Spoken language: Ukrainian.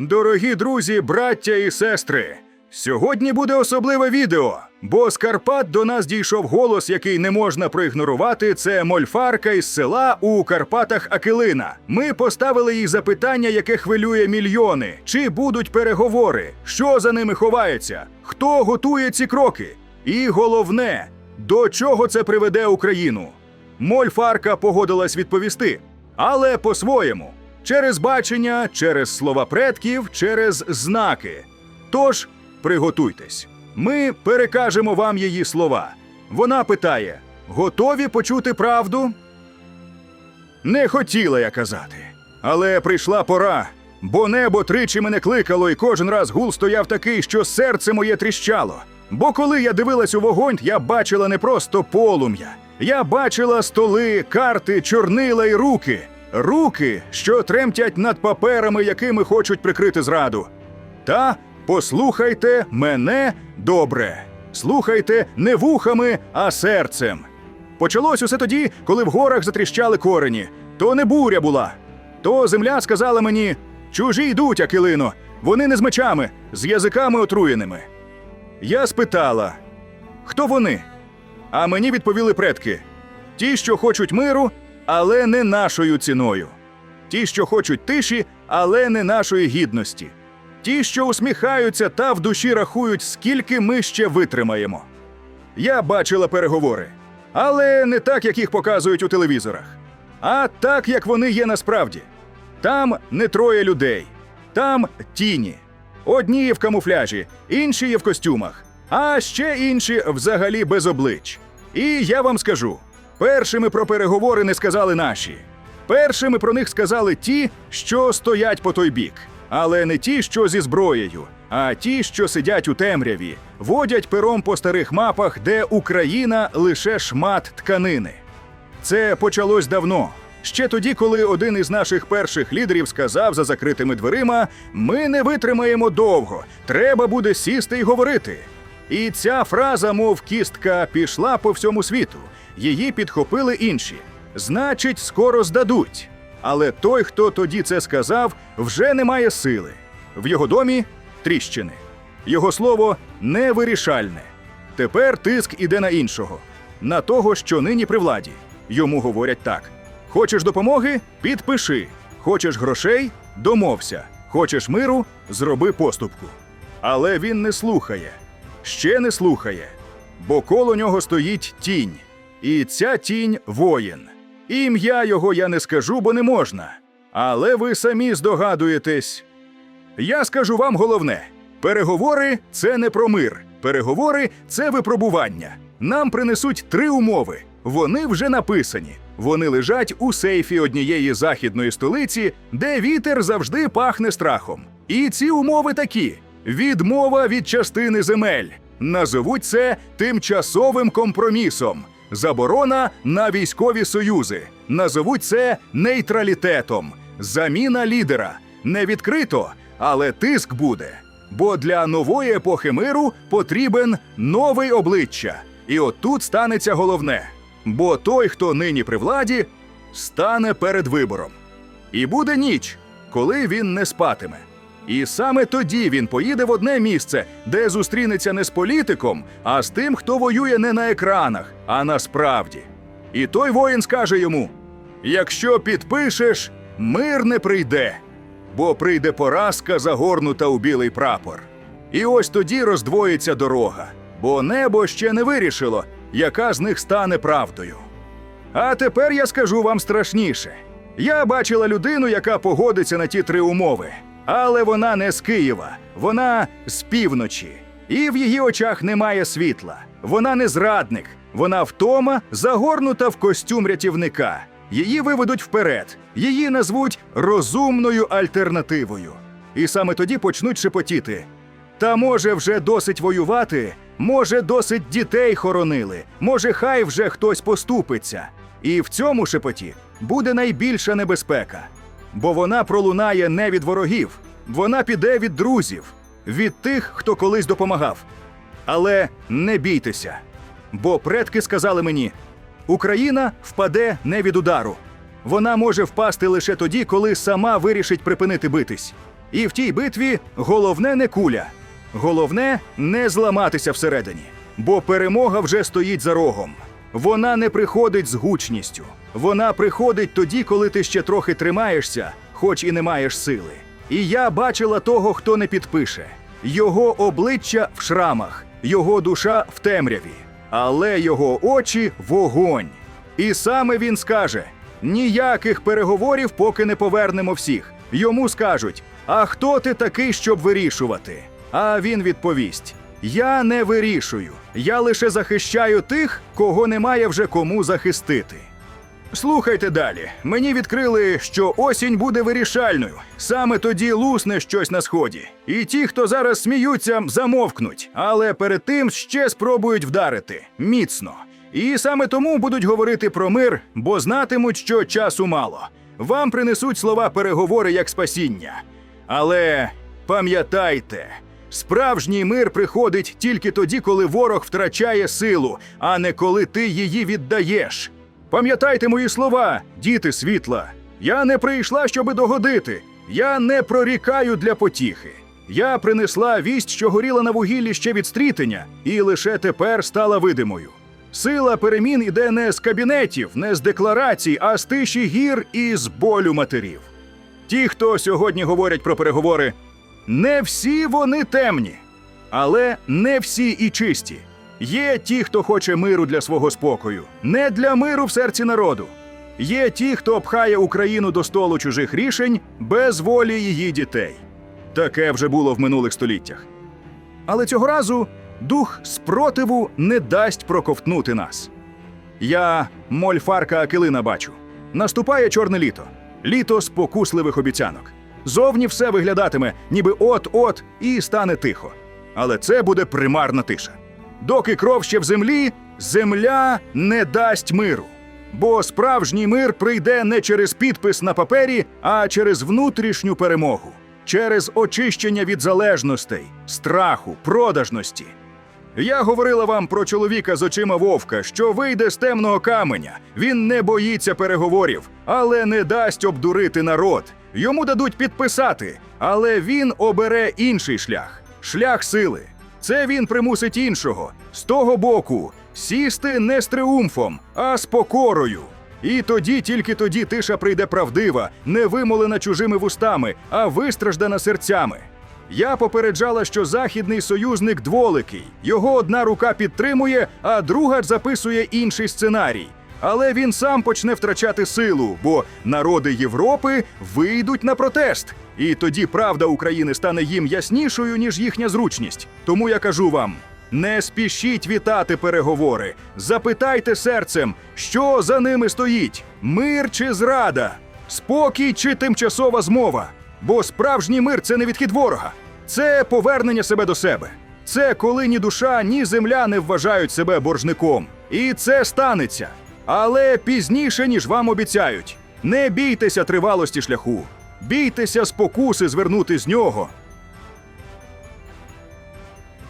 Дорогі друзі, браття і сестри, сьогодні буде особливе відео, бо з Карпат до нас дійшов голос, який не можна проігнорувати. Це мольфарка із села у Карпатах Акилина. Ми поставили їй запитання, яке хвилює мільйони: чи будуть переговори, що за ними ховається, хто готує ці кроки? І головне, до чого це приведе Україну? Мольфарка погодилась відповісти, але по-своєму. Через бачення, через слова предків, через знаки. Тож приготуйтесь. Ми перекажемо вам її слова. Вона питає: готові почути правду? Не хотіла я казати. Але прийшла пора, бо небо тричі мене кликало, і кожен раз гул стояв такий, що серце моє тріщало. Бо коли я дивилась у вогонь, я бачила не просто полум'я. Я бачила столи, карти, чорнила і руки. Руки, що тремтять над паперами, якими хочуть прикрити зраду. Та послухайте мене добре. Слухайте не вухами, а серцем. Почалось усе тоді, коли в горах затріщали корені. То не буря була. То земля сказала мені: чужі йдуть, Акилино, вони не з мечами, з язиками отруєними. Я спитала, хто вони? А мені відповіли предки: ті, що хочуть миру, але не нашою ціною. Ті, що хочуть тиші, але не нашої гідності. Ті, що усміхаються та в душі рахують, скільки ми ще витримаємо. Я бачила переговори, але не так, як їх показують у телевізорах, а так, як вони є насправді. Там не троє людей, там тіні. Одні є в камуфляжі, інші є в костюмах, а ще інші взагалі без облич. І я вам скажу: першими про переговори не сказали наші. Першими про них сказали ті, що стоять по той бік, але не ті, що зі зброєю, а ті, що сидять у темряві, водять пером по старих мапах, де Україна лише шмат тканини. Це почалось давно. Ще тоді, коли один із наших перших лідерів сказав за закритими дверима: ми не витримаємо довго, треба буде сісти і говорити. І ця фраза, мов кістка, пішла по всьому світу. Її підхопили інші. Значить, скоро здадуть. Але той, хто тоді це сказав, вже не має сили. В його домі тріщини. Його слово невирішальне. Тепер тиск іде на іншого, на того, що нині при владі. Йому говорять так: хочеш допомоги? Підпиши. Хочеш грошей? Домовся. Хочеш миру? Зроби поступку. Але він не слухає, ще не слухає, бо коло нього стоїть тінь. І ця тінь воїн. Ім'я його я не скажу, бо не можна. Але ви самі здогадуєтесь. Я скажу вам головне: переговори це не про мир. Переговори це випробування. Нам принесуть три умови. Вони вже написані. Вони лежать у сейфі однієї західної столиці, де вітер завжди пахне страхом. І ці умови такі: відмова від частини земель. Назовуть це тимчасовим компромісом. Заборона на військові союзи. Назовуть це нейтралітетом. Заміна лідера. Не відкрито, але тиск буде. Бо для нової епохи миру потрібен новий обличчя. І отут станеться головне. Бо той, хто нині при владі, стане перед вибором. І буде ніч, коли він не спатиме. І саме тоді він поїде в одне місце, де зустрінеться не з політиком, а з тим, хто воює не на екранах, а насправді. І той воїн скаже йому: якщо підпишеш, мир не прийде, бо прийде поразка, загорнута у білий прапор. І ось тоді роздвоїться дорога, бо небо ще не вирішило, яка з них стане правдою. А тепер я скажу вам страшніше. Я бачила людину, яка погодиться на ті три умови. Але вона не з Києва, вона з півночі. І в її очах немає світла. Вона не зрадник, вона втома, загорнута в костюм рятівника. Її виведуть вперед, її назвуть розумною альтернативою. І саме тоді почнуть шепотіти. Та може вже досить воювати, може досить дітей хоронили, може хай вже хтось поступиться. І в цьому шепоті буде найбільша небезпека. Бо вона пролунає не від ворогів, вона піде від друзів, від тих, хто колись допомагав. Але не бійтеся, бо предки сказали мені: Україна впаде не від удару. Вона може впасти лише тоді, коли сама вирішить припинити битись. І в тій битві головне не куля, головне не зламатися всередині, бо перемога вже стоїть за рогом. Вона не приходить з гучністю. Вона приходить тоді, коли ти ще трохи тримаєшся, хоч і не маєш сили. І я бачила того, хто не підпише. Його обличчя в шрамах, його душа в темряві, але його очі вогонь. І саме він скаже: ніяких переговорів, поки не повернемо всіх. Йому скажуть: А хто ти такий, щоб вирішувати? А він відповість: Я не вирішую, я лише захищаю тих, кого немає вже кому захистити. Слухайте далі. Мені відкрили, що осінь буде вирішальною. Саме тоді лусне щось на сході. І ті, хто зараз сміються, замовкнуть, але перед тим ще спробують вдарити міцно. І саме тому будуть говорити про мир, бо знатимуть, що часу мало. Вам принесуть слова переговори як спасіння. Але пам'ятайте, справжній мир приходить тільки тоді, коли ворог втрачає силу, а не коли ти її віддаєш. Пам'ятайте мої слова, діти світла. Я не прийшла, щоби догодити. Я не прорікаю для потіхи. Я принесла вість, що горіла на вугіллі ще від стрітення, і лише тепер стала видимою. Сила перемін іде не з кабінетів, не з декларацій, а з тиші гір і з болю матерів. Ті, хто сьогодні говорять про переговори, не всі вони темні, але не всі і чисті. Є ті, хто хоче миру для свого спокою, не для миру в серці народу. Є ті, хто пхає Україну до столу чужих рішень без волі її дітей. Таке вже було в минулих століттях. Але цього разу дух спротиву не дасть проковтнути нас. Я мольфарка Акилина бачу. Наступає чорне літо, літо спокусливих обіцянок. Зовні все виглядатиме, ніби от-от і стане тихо. Але це буде примарна тиша. Доки кров ще в землі, земля не дасть миру. Бо справжній мир прийде не через підпис на папері, а через внутрішню перемогу, через очищення від залежностей, страху, продажності. Я говорила вам про чоловіка з очима вовка, що вийде з темного каменя. Він не боїться переговорів, але не дасть обдурити народ. Йому дадуть підписати, але він обере інший шлях шлях сили. Це він примусить іншого з того боку сісти не з тріумфом, а з покорою. І тоді, тільки тоді тиша прийде правдива, не вимолена чужими вустами, а вистраждана серцями. Я попереджала, що західний союзник дволикий. Його одна рука підтримує, а друга записує інший сценарій. Але він сам почне втрачати силу, бо народи Європи вийдуть на протест. І тоді правда України стане їм яснішою, ніж їхня зручність. Тому я кажу вам: не спішіть вітати переговори. Запитайте серцем, що за ними стоїть: мир чи зрада, спокій чи тимчасова змова. Бо справжній мир це не відхід ворога, це повернення себе до себе. Це коли ні душа, ні земля не вважають себе боржником. І це станеться. Але пізніше, ніж вам обіцяють. Не бійтеся тривалості шляху, бійтеся спокуси звернути з нього,